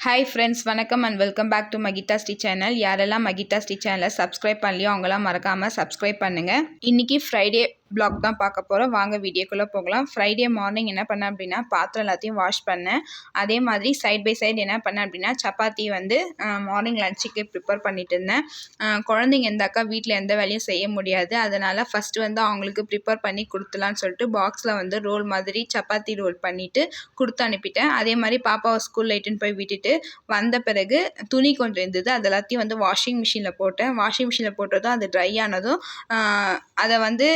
Hi friends வணக்கம் and welcome back to Mahitha Sri channel யாரெல்லாம் மகிதா ஸ்ரீ சேனலை சப்ஸ்கிரைப் பண்ணலையோ அவங்களாம் மறக்காமல் சப்ஸ்கிரைப் பண்ணுங்கள் இன்றைக்கி ஃப்ரைடே பிளாக் தான் பார்க்க போகிறோம் வாங்க வீடியோக்குள்ளே போகலாம். ஃப்ரைடே மார்னிங் என்ன பண்ணேன் அப்படின்னா பாத்திரம் எல்லாத்தையும் வாஷ் பண்ணேன். அதே மாதிரி சைட் பை சைடு என்ன பண்ணேன் அப்படின்னா சப்பாத்தி வந்து மார்னிங் லஞ்சுக்கு ப்ரிப்பேர் பண்ணிட்டு இருந்தேன். குழந்தைங்க இருந்தாக்கா வீட்டில் எந்த வேலையும் செய்ய முடியாது. அதனால் ஃபஸ்ட்டு வந்து அவங்களுக்கு ப்ரிப்பேர் பண்ணி கொடுத்துலான்னு சொல்லிட்டு பாக்ஸில் வந்து ரோல் மாதிரி சப்பாத்தி ரோல் பண்ணிவிட்டு கொடுத்து அனுப்பிட்டேன். அதே மாதிரி பாப்பாவை ஸ்கூலில் இட்டுன்னு போய் விட்டுட்டு வந்த பிறகு துணி கொஞ்சம் இருந்தது. அது எல்லாத்தையும் வந்து வாஷிங் மிஷினில் போட்டேன். வாஷிங் மிஷினில் போட்டதும் அது ட்ரை ஆனதும் அதை வந்து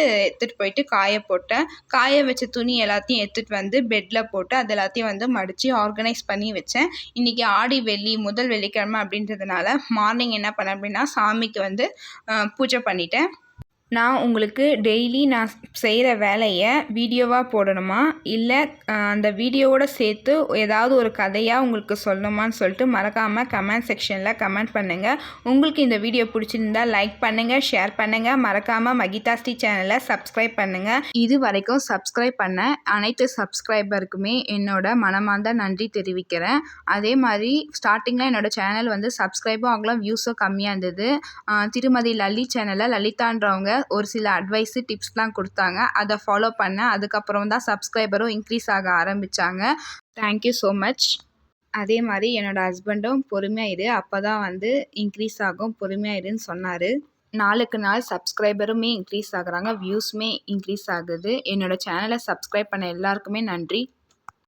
எடுத்துகிட்டு போயிட்டு காய போட்டேன். காய வச்ச துணி எல்லாத்தையும் எடுத்துகிட்டு வந்து பெட்டில் போட்டு அது எல்லாத்தையும் வந்து மடித்து ஆர்கனைஸ் பண்ணி வச்சேன். இன்றைக்கி ஆடி வெள்ளி முதல் வெள்ளிக்கிழமை அப்படின்றதுனால மார்னிங் என்ன பண்ணேன் அப்படின்னா சாமிக்கு வந்து பூஜை பண்ணிட்டேன். நான் உங்களுக்கு டெய்லி நான் செய்கிற வேலையை வீடியோவாக போடணுமா? இல்லை அந்த வீடியோவோட சேர்த்து ஏதாவது ஒரு கதையாக உங்களுக்கு சொல்லணுமான்னு சொல்லிட்டு மறக்காமல் கமெண்ட் செக்ஷனில் கமெண்ட் பண்ணுங்கள் உங்களுக்கு இந்த வீடியோ பிடிச்சிருந்தா லைக் பண்ணுங்கள் ஷேர் பண்ணுங்கள் மறக்காமல் மகிதா ஸ்ரீ சேனலை சப்ஸ்கிரைப் பண்ணுங்கள் இது வரைக்கும் சப்ஸ்கிரைப் பண்ண அனைத்து சப்ஸ்கிரைபருக்குமே என்னோட மனமார்ந்த நன்றி தெரிவிக்கிறேன். அதே மாதிரி ஸ்டார்டிங்கில் என்னோடய சேனல் வந்து சப்ஸ்கிரைபும் ஆகலாம் வியூஸும் கம்மியாக இருந்தது. திருமதி லலி சேனலில் லலிதான்றவங்க ஒரு சில அட்வைஸு டிப்ஸ்லாம் கொடுத்தாங்க. அதை ஃபாலோ பண்ணேன் அதுக்கப்புறம் தான் சப்ஸ்கிரைபரும் இன்க்ரீஸ் ஆக ஆரம்பித்தாங்க தேங்க்யூ ஸோ மச் அதே மாதிரி என்னோடய ஹஸ்பண்டும் பொறுமையாக இரு. அப்போ தான் வந்து இன்க்ரீஸ் ஆகும். பொறுமையாக இருன்னு சொன்னார். நாளுக்கு நாள் சப்ஸ்கிரைபருமே இன்க்ரீஸ் ஆகுறாங்க. வியூஸுமே இன்க்ரீஸ் ஆகுது. என்னோடய சேனலை சப்ஸ்கிரைப் பண்ண எல்லாருக்குமே நன்றி.